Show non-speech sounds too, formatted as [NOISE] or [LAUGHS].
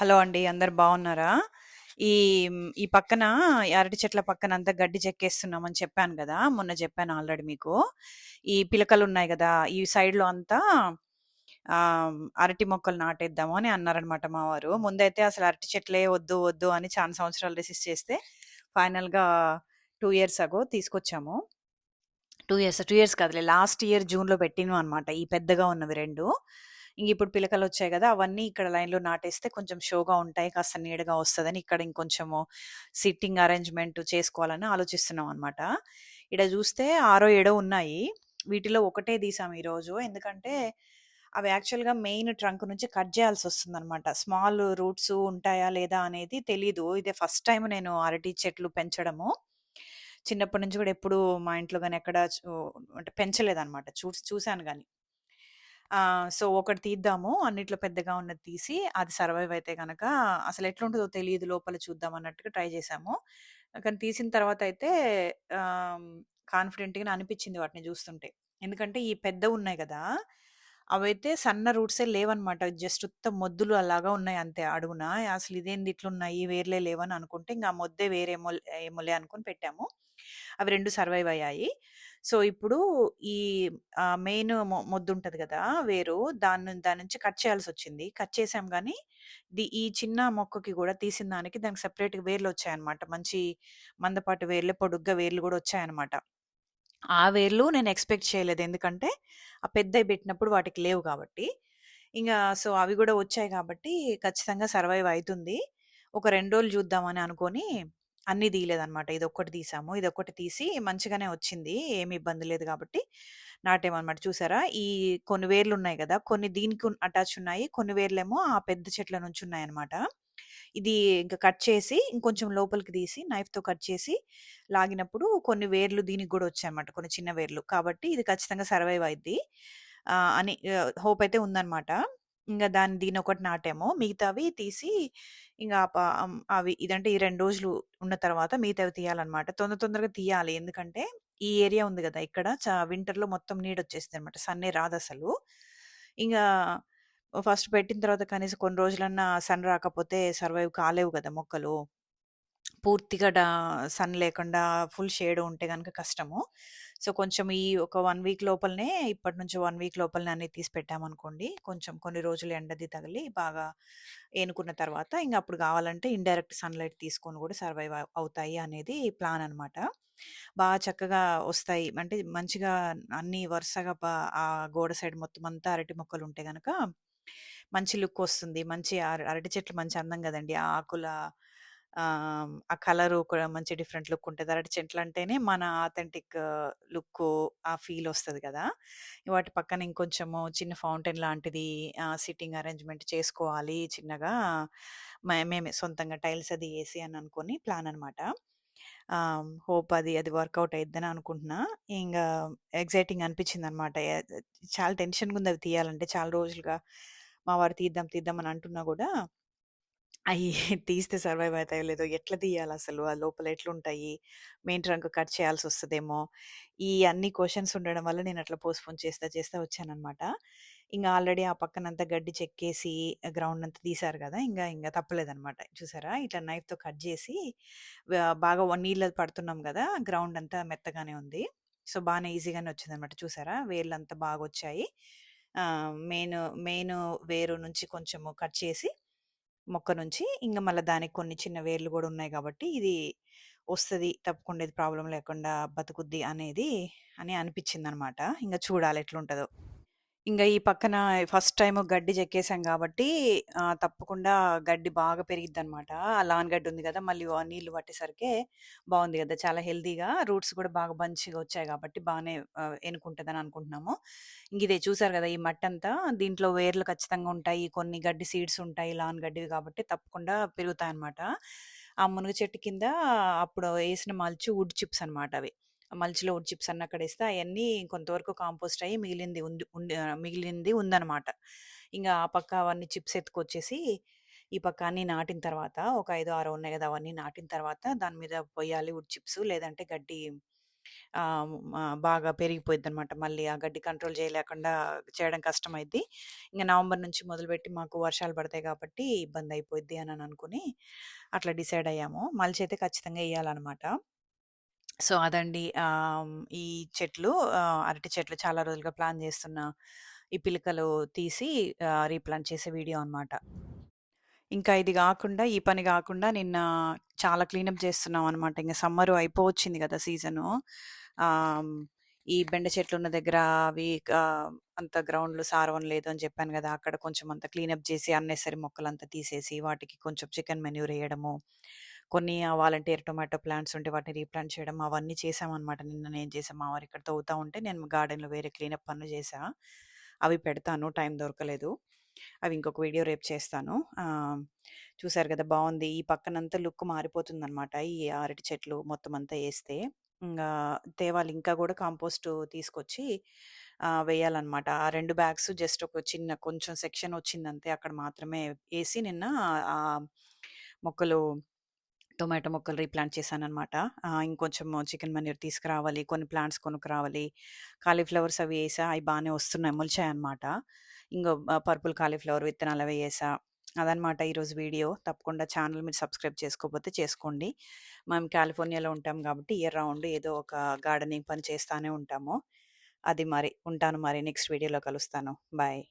Hello అండి. అందరు బాగున్నారా ఈ ఈ పక్కన అరటి చెట్ల పక్కన అంతా గడ్డి చెక్కేస్తున్నామని చెప్పాను కదా మొన్న చెప్పాను ఆల్రెడీ మీకు. ఈ పిలకలు ఉన్నాయి కదా ఈ సైడ్‌లో అంతా అరటి మొక్కలు నాటేద్దాము అని అన్నారనమాట మా వారు. ముందైతే అసలు అరటి చెట్లే వద్దు, వద్దు అని చాలా సంవత్సరాలు రెసిస్ట్ చేస్తే ఫైనల్‌గా టూ ఇయర్స్ అగో తీసుకొచ్చాము. టూ ఇయర్స్, టూ ఇయర్స్ కదలే లాస్ట్ ఇయర్ జూన్‌లో పెట్టినవి అనమాట. ఈ పెద్దగా ఉన్నవి ఇంక ఇప్పుడు పిలకలు వచ్చాయి కదా అవన్నీ ఇక్కడ లైన్‌లో నాటేస్తే కొంచెం షోగా ఉంటాయి. కాస్త నీడగా వస్తుందని ఇక్కడ ఇంకొంచెము సిట్టింగ్ అరేంజ్‌మెంట్ చేసుకోవాలని ఆలోచిస్తున్నాం అనమాట. ఇక్కడ చూస్తే ఆరో, ఏడో ఉన్నాయి. వీటిలో ఒకటే తీసాం ఈరోజు. ఎందుకంటే అవి యాక్చువల్‌గా మెయిన్ ట్రంక్ నుంచి కట్ చేయాల్సి వస్తుందనమాట స్మాల్ రూట్స్ ఉంటాయా లేదా అనేది తెలీదు. ఇదే ఫస్ట్ టైం నేను అరటి చెట్లు పెంచడము. చిన్నప్పటి నుంచి కూడా ఎప్పుడు మా ఇంట్లో కానీ ఎక్కడ అంటే పెంచలేదనమాట. చూ చూశాను కానీ సో, ఒకటి తీద్దాము. అన్నిట్లో పెద్దగా ఉన్నది తీసి అది సర్వైవ్ అయితే కనుక అసలు ఎట్లుంటుందో తెలియదు లోపల చూద్దాం అన్నట్టుగా ట్రై చేసాము కానీ తీసిన తర్వాత అయితే కాన్ఫిడెంట్గా అనిపించింది వాటిని చూస్తుంటే ఎందుకంటే ఈ పెద్దవున్నాయి కదా అవైతే సన్న రూట్సే లేవనమాట. జస్ట్ ఉత్త మొద్దులు అలాగా ఉన్నాయి అంతే అడుగున. అసలిదేంది ఇట్లున్నాయి వేర్లే లేవని అనుకుంటే ఇంకా ఆ మొద్దే వేరేమో ఏమోలే అనుకుని పెట్టాము. అవి రెండు సర్వైవ్ అయ్యాయి. సో, ఇప్పుడు ఈ ఆహ్, మెయిన్ మొ మొద్దుంటది కదా! వేరు దాన్ని దాని నుంచి కట్ చేయాల్సి వచ్చింది కట్ చేసాం గానీ ది ఈ చిన్న మొక్కకి గూడా తీసిన దానికి దానికి సెపరేట్‌గా వేర్లొచ్చాయన్నమాట. మంచి మందపాటి వేర్లే పొడుగ్గా వేర్లు గూడా వచ్చాయన్నమాట. ఆ వేర్లు నేను ఎక్స్‌పెక్ట్ చేయలేదు. ఎందుకంటే ఆ పెద్దయి బెట్టినప్పుడు వాటికి లేవు కాబట్టి ఇంగా సో, అవి గూడా వచ్చాయి కాబట్టి ఖచ్చితంగా సర్వైవ్ అయితుంది. ఒక 2 రోజులు జూద్దామని అనుకోని అన్నీ తీయలేదనమాట. ఒక్కటి తీసాము. ఇది ఒకటి తీసి మంచిగానే వచ్చింది. ఏమి ఇబ్బంది లేదు కాబట్టి నాటేమన్నమాట చూసారా? ఈ కొన్ని వేర్లు ఉన్నాయి కదా కొన్ని దీనికి అటాచ్ ఉన్నాయి. కొన్ని వేర్లేమో ఆ పెద్ద చెట్ల నుంచి ఉన్నాయన్నమాట. ఇది ఇంకా కట్ చేసి ఇంకొంచెం లోపలికి తీసి నైఫ్‌తో కట్ చేసి లాగినప్పుడు కొన్ని వేర్లు దీనికి కూడా వచ్చాయన్నమాట. కొన్ని చిన్న వేర్లు. కాబట్టి ఇది ఖచ్చితంగా సర్వైవ్ అయింది అని హోప్ అయితే ఉందన్నమాట. ఇంకా దాన్ని దీన్నొకటి నాటాము. మిగతావి తీసి ఇంకా అవి ఇదంటే ఈ రెండు రోజులు ఉన్న తర్వాత మిగతావి తీయాలన్నమాట. తొందర తొందరగా తీయాలి. ఎందుకంటే ఈ ఏరియా ఉంది కదా ఇక్కడ చా వింటర్‌లో మొత్తం నీడొచ్చేస్తదన్నమాట. సన్నే రాదు అసలు ఇంకా ఫస్ట్ పెట్టిన తర్వాత కనీసం కొన్ని రోజులన్నా సన్ రాకపోతే సర్వైవ్ కాలేవు కదా మొక్కలు. పూర్తిగా సన్ లేకుండా ఫుల్ షేడ్ ఉంటే కనుక కష్టము. సో, కొంచెం ఈ ఒక వన్ వీక్ లోపలనే ఇప్పటి నుంచి వన్ వీక్ లోపలనే అన్ని తీసి పెట్టామనుకోండి. కొంచెం కొన్ని రోజులు ఎండది తగిలి బాగా ఏనుకున్న తర్వాత ఇంకా అప్పుడు కావాలంటే ఇండైరెక్ట్ సన్‌లైట్ తీసుకొని కూడా సర్వైవ్ అవుతాయి అనేది ప్లాన్ అనమాట. బాగా చక్కగా వస్తాయి. అంటే మంచిగా అన్ని వరుసగా ఆ గోడ సైడ్ మొత్తం అంతా అరటి మొక్కలు ఉంటే గనక మంచి లుక్ వస్తుంది. మంచి అర అరటి చెట్లు మంచి అందం కదండి ఆ ఆకుల ఆ కలరు కూడా మంచి డిఫరెంట్ లుక్ ఉంటుంది అరటి చెట్లంటేనే మన ఆథెంటిక్ లుక్ ఆ ఫీల్ వస్తుంది కదా వాటి పక్కన ఇంకొంచెము చిన్న ఫౌంటైన్ లాంటిది సిట్టింగ్ అరేంజ్‌మెంట్ చేసుకోవాలి చిన్నగా. మే మేమే సొంతంగా టైల్స్ అది వేసి అని అనుకొని ప్లాన్ అనమాట. హోప్ అది అది వర్కౌట్ అయిద్దని అనుకుంటున్నా. ఇంకా ఎగ్జైటింగ్ అనిపించింది అనమాట చాలా టెన్షన్గా ఉంది అవి తీయాలంటే చాలా రోజులుగా మా వారు తీద్దాం, తీద్దాం అని అంటున్నా కూడా అయి [LAUGHS] తీస్తే సర్వైవ్ అవుతాయో లేదో, ఎట్లా తీయాలసలు? ఆ లోపల ఎట్లుంటాయి? మెయిన్ ట్రంక్ కట్ చేయాల్సొస్తదేమో! ఈ అన్ని క్వెషన్స్ ఉండడం వల్ల నేను అట్లా పోస్ట్‌పోన్ చేస్తా, చేస్తా వచ్చాననమాట. ఇంగ ఆల్రెడీ ఆ పక్కనంతా గడ్డి చెక్కేసి గ్రౌండ్ అంతా తీశారు గదా! ఇంగ ఇంగ తప్పలేదనమాట. చూసారా? ఇట్లా నైఫ్‌తో కట్ జేసి వ బాగా వ నీళ్ళలో పడుతున్నాం గదా! గ్రౌండ్ అంతా మెత్తగానే ఉంది. సో, బానే ఈజీగానే వచ్చిందనమాట. చూసారా? వేర్లంతా బాగొచ్చాయి. ఆహ్, మెయిన్ మెయిన్ వేరు నుంచి కొంచెము కట్ చేసి మొక్క నుంచి ఇంకా మళ్ళీ దానికి కొన్ని చిన్న వేర్లు కూడా ఉన్నాయి కాబట్టి ఇది వస్తది. తప్పకుండా ఇది ప్రాబ్లం లేకుండా బతుకుద్ది అనేది అని అనిపించిందనమాట ఇంకా చూడాలి ఎట్లుంటుందో ఇంగ ఈ పక్కన ఫస్ట్ టైం గడ్డి చెక్కేసాం కాబట్టి ఆహ్, తప్పకుండా గడ్డి బాగా పెరిగిద్దనమాట. ఆ లాన్ గడ్డి ఉంది గదా! మళ్ళీ వ నీళ్ళు పట్టేసరికే బావుంది గదా! చాలా హెల్తీగా రూట్స్ గూడా బాగా మంచిగా వచ్చాయి కాబట్టి బానే ఆహ్, ఎనుకుంటదని అనుకుంటున్నాము. ఇంగిదే చూసారు గదా! ఈ మట్టంతా దీంట్లో వేర్లు ఖచ్చితంగా ఉంటాయి. కొన్ని గడ్డి సీడ్స్ ఉంటాయి. లాన్ గడ్డివి కాబట్టి తప్పకుండా పెరుగుతాయన్నమాట. ఆ మునగ చెట్టు కింద అప్పుడు ఏసిన మల్చు వుడ్ చిప్స్ అనమాట అవి. మల్చిలో వుడ్ చిప్స్ అన్నీ అక్కడేస్తే అవన్నీ కొంతవరకు కాంపోస్ట్ అయ్యి మిగిలింది ఉంది ఉండి మిగిలింది ఉందనమాట. ఇంకా ఆ పక్క అవన్నీ చిప్స్ ఎత్తుకొచ్చేసి ఈ పక్క అన్నీ నాటిన తర్వాత ఒక 5, 6 ఉన్నాయి కదా అవన్నీ నాటిన తర్వాత దాని మీద పొయ్యాలి వుడ్ చిప్స్ లేదంటే గడ్డి బాగా పెరిగిపోయింది అనమాట మళ్ళీ ఆ గడ్డి కంట్రోల్ చేయలేకుండా చేయడం కష్టమైద్ది. ఇంకా నవంబర్ నుంచి మొదలుపెట్టి మాకు వర్షాలు పడతాయి కాబట్టి ఇబ్బంది ఇబ్బందయిపోయిద్ది అని అనుకుని అట్లా డిసైడ్ అయ్యాము. మల్చ్ అయితే ఖచ్చితంగా వేయాలన్నమాట సో, అదండి. ఆహ్, ఈ చెట్లు ఆహ్, అరటి చెట్లు చాలా రోజులుగా ప్లాన్ చేస్తున్నా ఈ పిలకలు తీసి ఆహ్, రీప్లాంట్ చేసే వీడియో అనమాట. ఇంకా ఇది గాకుండా, ఈ పని గాకుండా నిన్న చాలా క్లీనప్ చేస్తున్నాం అనమాట ఇంకా సమ్మరు అయిపోవచ్చింది గదా! సీజను. ఆహ్, ఈ బెండ చెట్లున్న దగ్గర అవి ఆహ్, అంత గ్రౌండ్‌లో సారవం లేదు అని చెప్పాను గదా! అక్కడ కొంచెం అంతా క్లీనప్ చేసి అన్నెసెసరీ మొక్కలంతా తీసేసి వాటికి కొంచెం చికెన్ మెన్యూర్ ఎయడము. కొన్ని వాలంటీర్ టొమాటో ప్లాంట్స్ ఉంటే వాటిని రీప్లాంట్ చేయడం అవన్నీ చేశామనమాట. నిన్న నేను చేసాను మా వారు ఇక్కడ తవ్వుతా ఉంటే నేను గార్డెన్‌లో వేరే క్లీనప్ పనులు చేసా అవి పెడతాను. టైం దొరకలేదు. అవి ఇంకొక వీడియో రేపు చేస్తాను. చూసారు కదా బాగుంది ఈ పక్కనంతా లుక్ మారిపోతుందనమాట. ఈ అరటి చెట్లు మొత్తం అంతా వేస్తే ఇంకా తేవాలి ఇంకా కూడా కాంపోస్ట్ తీసుకొచ్చి వేయాలన్నమాట ఆ రెండు బ్యాగ్స్ జస్ట్ ఒక చిన్న కొంచెం సెక్షన్ వచ్చిందంతే. అక్కడ మాత్రమే వేసి నిన్న మొక్కలు టొమాటో మొక్కలు రీప్లాంట్ చేశానమాట ఇంకొంచెం చికెన్ మనీర్ తీసుకురావాలి. కొన్ని ప్లాంట్స్ కొనుక్కురావాలి. కాలీఫ్లవర్స్ అవి వేసా అవి బాగానే వస్తున్నాయి. మొలిచాయనమాట. ఇంకో పర్పుల్ కాలీఫ్లవర్ విత్తనాలు అవి వేసా అదనమాట ఈరోజు వీడియో. తప్పకుండా ఛానల్ మీరు సబ్స్క్రైబ్ చేసుకోకపోతే చేసుకోండి. మేము కాలిఫోర్నియాలో ఉంటాం కాబట్టి ఇయర్ రౌండ్ ఏదో ఒక గార్డెనింగ్ పని చేస్తానే ఉంటాము. అది మరి. ఉంటాను మరి. నెక్స్ట్ వీడియోలో కలుస్తాను. బాయ్.